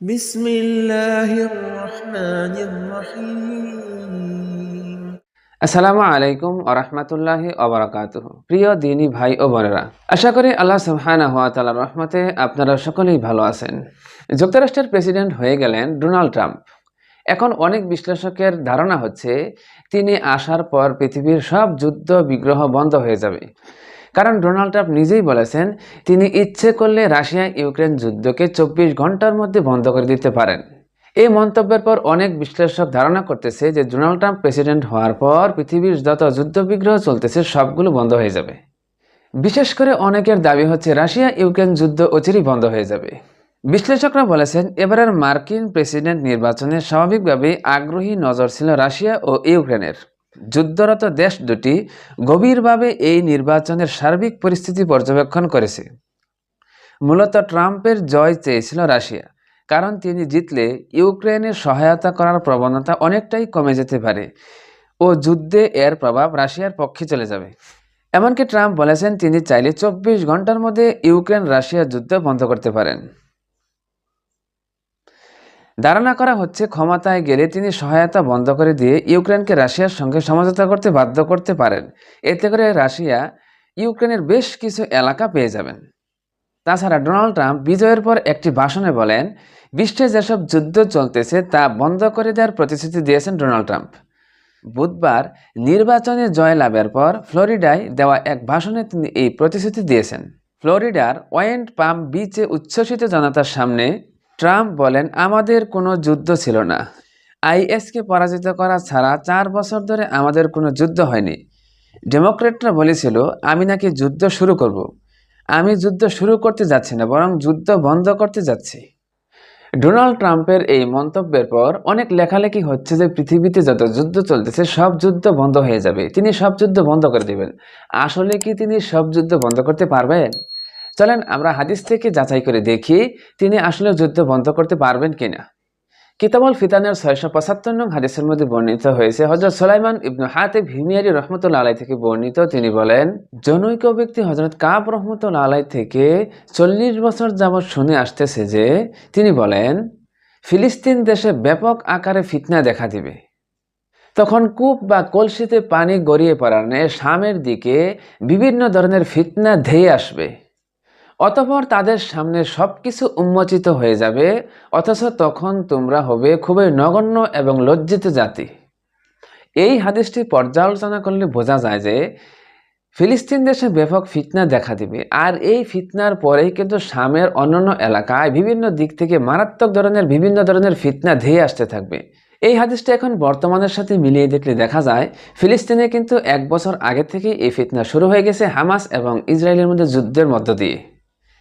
بسم الله الرحمن الرحيم আসসালামু আলাইকুম আরহামতুল্লাহি অবরাকাত প্রিয় দিনী ভাই ও বোনেরা আশা করি আল্লাহ সুবহানা হাত তাআলার রহমতে আপনারা সকলেই ভালো আছেন যুক্তরাষ্ট্রের প্রেসিডেন্ট হয়ে গেলেন ডোনাল্ড ট্রাম্প এখন অনেক বিশ্লেষকের ধারণা হচ্ছে তিনি আসার পর পৃথিবীর সব যুদ্ধ বিগ্রহ বন্ধ হয়ে যাবে কারণ ডোনাল্ড ট্রাম্প নিজেই বলেছেন, তিনি ইচ্ছে করলে রাশিয়া ইউক্রেন যুদ্ধকে চব্বিশ ঘণ্টার মধ্যে বন্ধ করে দিতে পারেন। এই মন্তব্যের পর অনেক বিশ্লেষক ধারণা করতেছে যে, ডোনাল্ড ট্রাম্প প্রেসিডেন্ট হওয়ার পর পৃথিবীর যত যুদ্ধবিগ্রহ চলতেছে, সবগুলো বন্ধ হয়ে যাবে। বিশেষ করে অনেকের দাবি হচ্ছে, রাশিয়া ইউক্রেন যুদ্ধ অচিরেই বন্ধ হয়ে যাবে। বিশ্লেষকরা বলেছেন, এবারের মার্কিন প্রেসিডেন্ট নির্বাচনে স্বাভাবিকভাবেই আগ্রহী নজর ছিল রাশিয়া ও ইউক্রেনের। যুদ্ধরত দেশ দুটি গভীরভাবে এই নির্বাচনের সার্বিক পরিস্থিতি পর্যবেক্ষণ করেছে। মূলত ট্রাম্পের জয় চেয়েছিল রাশিয়া, কারণ তিনি জিতলে ইউক্রেনের সহায়তা করার প্রবণতা অনেকটাই কমে যেতে পারে ও যুদ্ধে এর প্রভাব রাশিয়ার পক্ষে চলে যাবে। এমনকি ট্রাম্প বলেছেন তিনি চাইলে চব্বিশ ঘণ্টার মধ্যে ইউক্রেন রাশিয়া যুদ্ধ বন্ধ করতে পারেন। ধারণা করা হচ্ছে ক্ষমতায় গেলে তিনি সহায়তা বন্ধ করে দিয়ে ইউক্রেনকে রাশিয়ার সঙ্গে সমঝোতা করতে বাধ্য করতে পারেন। এতে করে রাশিয়া ইউক্রেনের বেশ কিছু এলাকা পেয়ে যাবেন। তাছাড়া ডোনাল্ড ট্রাম্প বিজয়ের পর একটি ভাষণে বলেন, বিশ্বে যেসব যুদ্ধ চলতেছে তা বন্ধ করে দেওয়ার প্রতিশ্রুতি দিয়েছেন ডোনাল্ড ট্রাম্প। বুধবার নির্বাচনে জয়লাভের পর ফ্লোরিডায় দেওয়া এক ভাষণে তিনি এই প্রতিশ্রুতি দিয়েছেন। ফ্লোরিডার ওয়েন্ট পাম বিচে উচ্ছ্বসিত জনতার সামনে ট্রাম্প বলেন, আমাদের কোনো যুদ্ধ ছিল না। আইএসকে পরাজিত করা ছাড়া চার বছর ধরে আমাদের কোনো যুদ্ধ হয়নি। ডেমোক্রেটরা বলেছিল, আমি নাকি যুদ্ধ শুরু করব। আমি যুদ্ধ শুরু করতে যাচ্ছি না, বরং যুদ্ধ বন্ধ করতে যাচ্ছি। ডোনাল্ড ট্রাম্পের এই মন্তব্যের পর অনেক লেখালেখি হচ্ছে যে পৃথিবীতে যত যুদ্ধ চলতেছে, সব যুদ্ধ বন্ধ হয়ে যাবে। তিনি সব যুদ্ধ বন্ধ করে দেবেন। আসলে কি তিনি সব যুদ্ধ বন্ধ করতে পারবেন? চলেন আমরা হাদিস থেকে যাচাই করে দেখি তিনি আসলে যুদ্ধ বন্ধ করতে পারবেন কিনা। কিতাবুল ফিতানের ছয়শো পঁচাত্তর নং হাদিসের মধ্যে বর্ণিত হয়েছে হজরত সোলাইমান ইবনু হাতেব হিমিয়ারি রহমতুল্লা আলাই থেকে বর্ণিত। তিনি বলেন, জনৈক ব্যক্তি হজরত কাব রহমতুল্লা আলাই থেকে চল্লিশ বছর যাবৎ শুনে আসতেছে যে, তিনি বলেন, ফিলিস্তিন দেশে ব্যাপক আকারে ফিতনা দেখা দিবে। তখন কূপ বা কলসিতে পানি গড়িয়ে পড়ার ন্যায় শামের দিকে বিভিন্ন ধরনের ফিতনা ধেয়ে আসবে। অতপর তাদের সামনে সব কিছু উন্মোচিত হয়ে যাবে, অথচ তখন তোমরা হবে খুবই নগণ্য এবং লজ্জিত জাতি। এই হাদিসটি পর্যালোচনা করলে বোঝা যায় যে ফিলিস্তিন দেশে ব্যাপক ফিতনা দেখা দিবে, আর এই ফিতনার পরেই কিন্তু শামের অন্যান্য এলাকায় বিভিন্ন দিক থেকে মারাত্মক ধরনের, বিভিন্ন ধরনের ফিতনা ধেয়ে আসতে থাকবে। এই হাদিসটা এখন বর্তমানের সাথে মিলিয়ে দেখলে দেখা যায়, ফিলিস্তিনে কিন্তু এক বছর আগে থেকেই এই ফিতনা শুরু হয়ে গেছে হামাস এবং ইসরায়েলের মধ্যে যুদ্ধের মধ্য দিয়ে।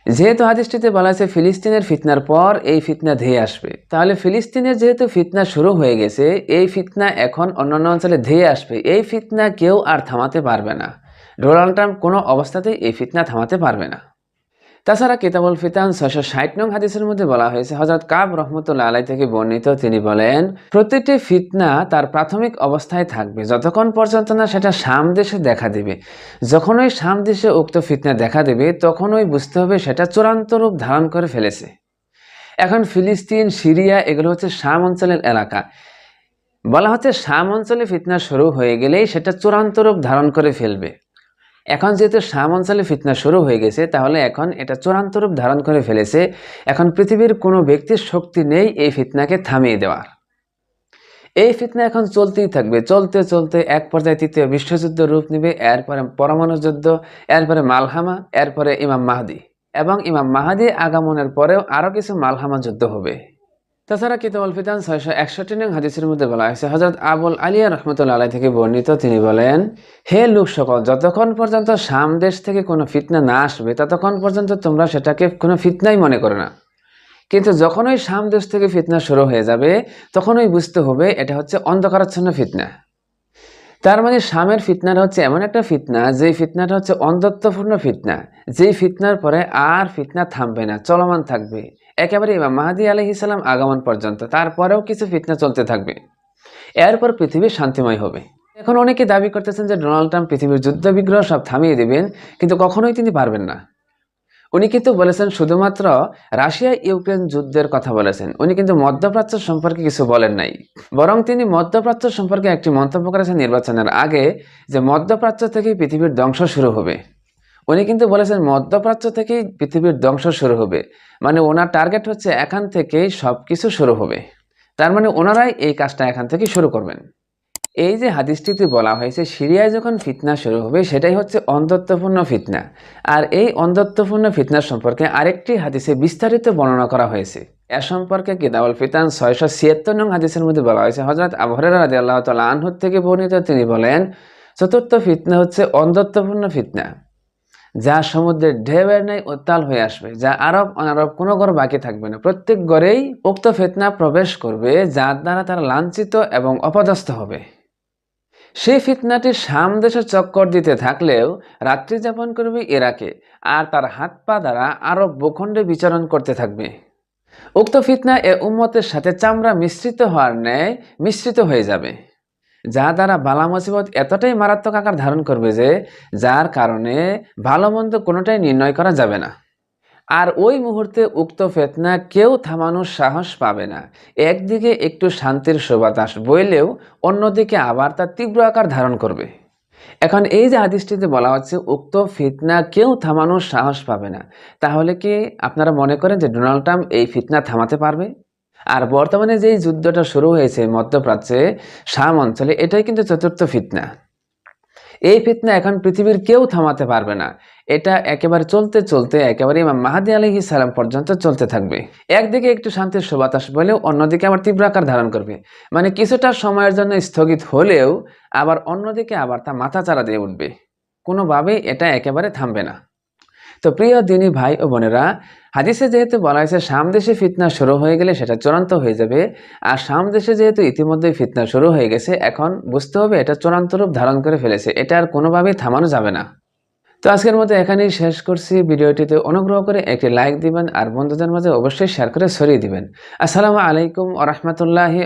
যেহেতু হাদিসটিতে বলা হয়েছে ফিলিস্তিনের ফিতনার পর এই ফিতনা ধেয়ে আসবে। তাহলে ফিলিস্তিনের যেহেতু ফিতনা শুরু হয়ে গেছে, এই ফিতনা এখন অন্যান্য অঞ্চলে ধেয়ে আসবে। এই ফিতনা কেউ আর থামাতে পারবে না। ডোনাল্ড ট্রাম্প কোনো অবস্থাতেই এই ফিতনা থামাতে পারবে না। তাছাড়া কিতাবুল ফিতান ছয়শো ষাট নং হাদিসের মধ্যে বলা হয়েছে হজরত কাব রহমতুল্লা আলাই থেকে বর্ণিত, তিনি বলেন, প্রতিটি ফিতনা তার প্রাথমিক অবস্থায় থাকবে, যতক্ষণ পর্যন্ত না সেটা সাম দেশে দেখা দেবে। যখন ওই সাম দেশে উক্ত ফিতনা দেখা দেবে তখন ওই বুঝতে হবে সেটা চূড়ান্ত রূপ ধারণ করে ফেলেছে। এখন ফিলিস্তিন, সিরিয়া, এগুলো হচ্ছে শাম অঞ্চলের এলাকা। বলা হচ্ছে শাম অঞ্চলে ফিতনা শুরু হয়ে গেলেই সেটা চূড়ান্ত রূপ ধারণ করে ফেলবে। এখন যেহেতু শাম অঞ্চলে ফিতনা শুরু হয়ে গেছে, তাহলে এখন এটা চূড়ান্ত রূপ ধারণ করে ফেলেছে। এখন পৃথিবীর কোনো ব্যক্তির শক্তি নেই এই ফিতনাকে থামিয়ে দেওয়ার। এই ফিতনা এখন চলতেই থাকবে। চলতে চলতে এক পর্যায়ে তৃতীয় বিশ্বযুদ্ধ রূপ নেবে, এরপরে পরমাণু যুদ্ধ, এরপরে মালহামা, এরপরে ইমাম মাহাদি। এবং ইমাম মাহাদি আগমনের পরেও আরও কিছু মালহামা যুদ্ধ হবে। তাছাড়া কিতাবুল ফিতান ছয়শো একষট্টি নং হাদিসের মধ্যে বলা হয়েছে হজরত আবুল আলিয়া রহমতুল্লা আলাই থেকে বর্ণিত, তিনি বলেন, হে লোক সকল, যতক্ষণ পর্যন্ত সাম দেশ থেকে কোনো ফিতনা না আসবে, ততক্ষণ পর্যন্ত তোমরা সেটাকে কোনো ফিতনাই মনে করো না। কিন্তু যখন ওই সাম দেশ থেকে ফিতনা শুরু হয়ে যাবে, তখনই বুঝতে হবে এটা হচ্ছে অন্ধকারাচ্ছন্ন ফিতনা। তার মানে শামের ফিতনাটা হচ্ছে এমন একটা ফিতনা, যেই ফিতনাটা হচ্ছে অন্ধত্বপূর্ণ ফিতনা, যেই ফিতনার পরে আর ফিতনা থামবে না, চলমান থাকবে। একেবারে ইমাম মাহাদি আলহিসাল্লাম আগমন পর্যন্ত, তারপরেও কিছু ফিতনা চলতে থাকবে। এরপর পৃথিবী শান্তিময় হবে। এখন অনেকে দাবি করতেছেন যে ডোনাল্ড ট্রাম্প পৃথিবীর যুদ্ধ বিগ্রহ সব থামিয়ে দেবেন, কিন্তু কখনোই তিনি পারবেন না। উনি কিন্তু বলেছেন, শুধুমাত্র রাশিয়া ইউক্রেন যুদ্ধের কথা বলেছেন। উনি কিন্তু মধ্যপ্রাচ্য সম্পর্কে কিছু বলেন নাই। বরং তিনি মধ্যপ্রাচ্য সম্পর্কে একটি মন্তব্য করেছেন নির্বাচনের আগে, যে মধ্যপ্রাচ্য থেকেই পৃথিবীর ধ্বংস শুরু হবে। উনি কিন্তু বলেছেন মধ্যপ্রাচ্য থেকেই পৃথিবীর ধ্বংস শুরু হবে। মানে ওনার টার্গেট হচ্ছে এখান থেকেই সব কিছু শুরু হবে। তার মানে ওনারাই এই কাজটা এখান থেকে শুরু করবেন। এই যে হাদিসটিতে বলা হয়েছে, সিরিয়ায় যখন ফিতনা শুরু হবে, সেটাই হচ্ছে অন্ধত্বপূর্ণ ফিতনা। আর এই অন্ধত্বপূর্ণ ফিতনা সম্পর্কে আরেকটি হাদিসে বিস্তারিত বর্ণনা করা হয়েছে। এ সম্পর্কে কিতাবুল ফিতান ছয়শো ছিয়াত্তর নং হাদিসের মধ্যে বলা হয়েছে হজরত আবহরের রাজি আল্লাহ তালা আনহুর থেকে বর্ণিত তিনি বলেন, চতুর্থ ফিতনা হচ্ছে অন্ধত্বপূর্ণ ফিতনা। যা সমুদ্রের ঢেউয়ের ন্যায় উত্তাল হয়ে আসবে, যা আরব অনারব কোনো ঘর বাকি থাকবে না। প্রত্যেক ঘরেই উক্ত ফিতনা প্রবেশ করবে, যার দ্বারা তারা লাঞ্ছিত এবং অপদস্থ হবে। সেই ফিতনাটি শাম দেশে চক্কর দিতে থাকলেও রাত্রি যাপন করবে ইরাকে, আর তার হাত পা দ্বারা আরব ভূখণ্ডে বিচরণ করতে থাকবে। উক্ত ফিতনা এ উম্মতের সাথে চামড়া মিশ্রিত হওয়ার ন্যায় মিশ্রিত হয়ে যাবে। যা দ্বারা বালা মুসিবত এতটাই মারাত্মক আকার ধারণ করবে যে যার কারণে ভালো মন্দ কোনোটাই নির্ণয় করা যাবে না। আর ওই মুহূর্তে উক্ত ফেতনা কেউ থামানোর সাহস পাবে না। একদিকে একটু শান্তির সুবাতাস বইলেও অন্যদিকে আবার তার তীব্র আকার ধারণ করবে। এখন এই যে আদিষ্টিতে বলা হচ্ছে, উক্ত ফিতনা কেউ থামানোর সাহস পাবে না। তাহলে কি আপনারা মনে করেন যে ডোনাল্ড ট্রাম্প এই ফিতনা থামাতে পারবে? আর বর্তমানে যেই যুদ্ধটা শুরু হয়েছে মধ্যপ্রাচ্যে, শাম অঞ্চলে, এটাই কিন্তু চতুর্থ ফিতনা। এই ফিতনা এখন পৃথিবীর কেউ থামাতে পারবে না। এটা একেবারে চলতে চলতে একেবারে ইমাম মাহাদি আলহি সালাম পর্যন্ত চলতে থাকবে। একদিকে একটু শান্তির সুবাতাস বলেও, অন্যদিকে আবার তীব্র আকার ধারণ করবে। মানে কিছুটা সময়ের জন্য স্থগিত হলেও, আবার অন্যদিকে আবার তা মাথা চারা দিয়ে উঠবে। কোনোভাবেই এটা একেবারে থামবে না। তো প্রিয় দিনী ভাই ও বোনেরা, হাদিসে যেহেতু বলা হয়েছে সাম দেশে ফিতনা শুরু হয়ে গেলে সেটা চূড়ান্ত হয়ে যাবে, আর সাম দেশে যেহেতু ইতিমধ্যেই ফিতনা শুরু হয়ে গেছে, এখন বুঝতে হবে এটা চূড়ান্ত রূপ ধারণ করে ফেলেছে, এটা আর কোনোভাবেই থামানো যাবে না। তো আজকের মতো এখানেই শেষ করছি, ভিডিওটিতে অনুগ্রহ করে একটি লাইক দিবেন, আর বন্ধুদের মাঝে অবশ্যই শেয়ার করে ছড়িয়ে দিবেন। আসসালামু আলাইকুম আ রহমতুল্লাহি